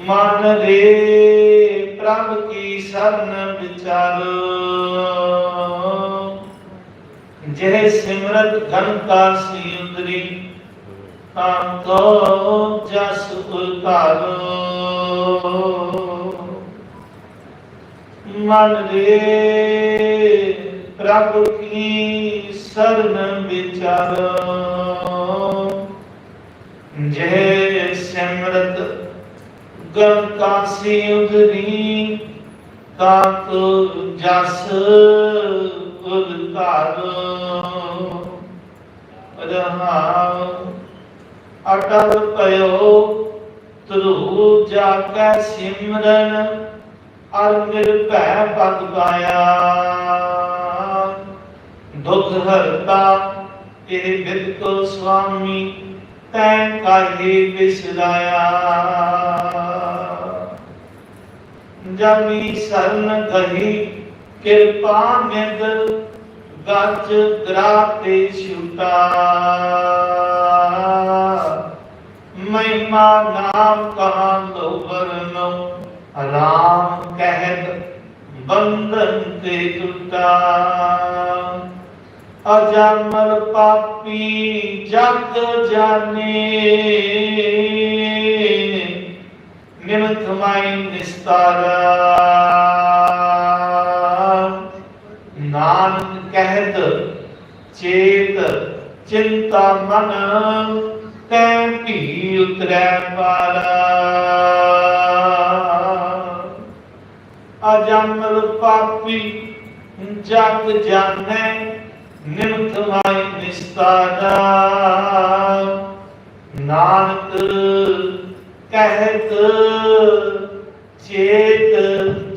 ਮਨ ਰੇ ਪ੍ਰਭ ਕੀ ਸਰਨ ਵਿਚਾਰ। ਜਹ ਸਿਮਰਤ ਗਨ ਕਾ ਸੀ ਉਦਰੀ ਤਾਂ ਤੋ ਜਸ ਉਲਕਾਰ। ਮਨ ਰੇ ਪ੍ਰਭ ਕੀ ਸਰਨ ਵਿਚਾਰ। ਜਹ ਸਿਮਰਤ ਗਨ ਕਾਸੀ ਉਧਰੀ ਤਾਤ ਜਸ ਉਦਤਾਰੋ ਰਹਾ ਅਟਲ ਪਇਓ ਤਰੂ ਜਾ ਕੈ ਸਿਮਰਨ, ਅਰ ਨਿਰਭੈ ਪਦ ਪਾਇਆ। ਦੁਖ ਹਰਤਾ ਤੇਰੇ ਬਿਦ ਸੁਆਮੀ ਤੈ ਕਾਹੀ ਵਿਸਰਾਇਆ ਜਮੀ ਸਰਨ ਗਹੀ ਕਿਰਪਾ ਮਿੰਦ ਗੱਜ ਗਰਾ ਤੇ ਛੁਟਾ ਮਹਿਮਾ ਨਾਮ ਕਹਾਂ ਲੋ ਵਰਨੋ ਰਾਮ ਕਹਿਤ ਬੰਧਨ ਤੇ ਟੁੱਟਾ ਅਜਮਲ ਪਾਪੀ ਜਗ ਜਾਣੇ ਨਿਮਤ ਮਾਈ ਨਿਸਤਾਰਾ ਨਾਨਕ ਕਹਿਤ ਚੇਤ ਚਿੰਤਾ ਮਨ ਤੈ ਭੀ ਉਤਰੈ ਪਾਰਾ ਅਜਮਲ ਪਾਪੀ ਜਗ ਜਾਣੈ ਨਿਮਤ ਮਾਈ ਨਿਸਤਾਰਾ ਨਾਨਕ ਕਹਿਤ ਚੇਤ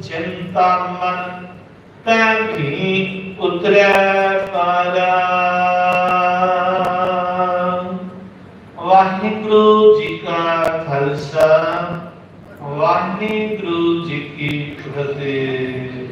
ਚਿੰਤਾ ਮਨ ਤੈ ਵੀ ਉਤਰੈ ਪਾਰਾ। ਵਾਹਿਗੁਰੂ ਜੀ ਕਾ ਖਾਲਸਾ, ਵਾਹਿਗੁਰੂ ਜੀ ਕੀ ਫਤਿਹ।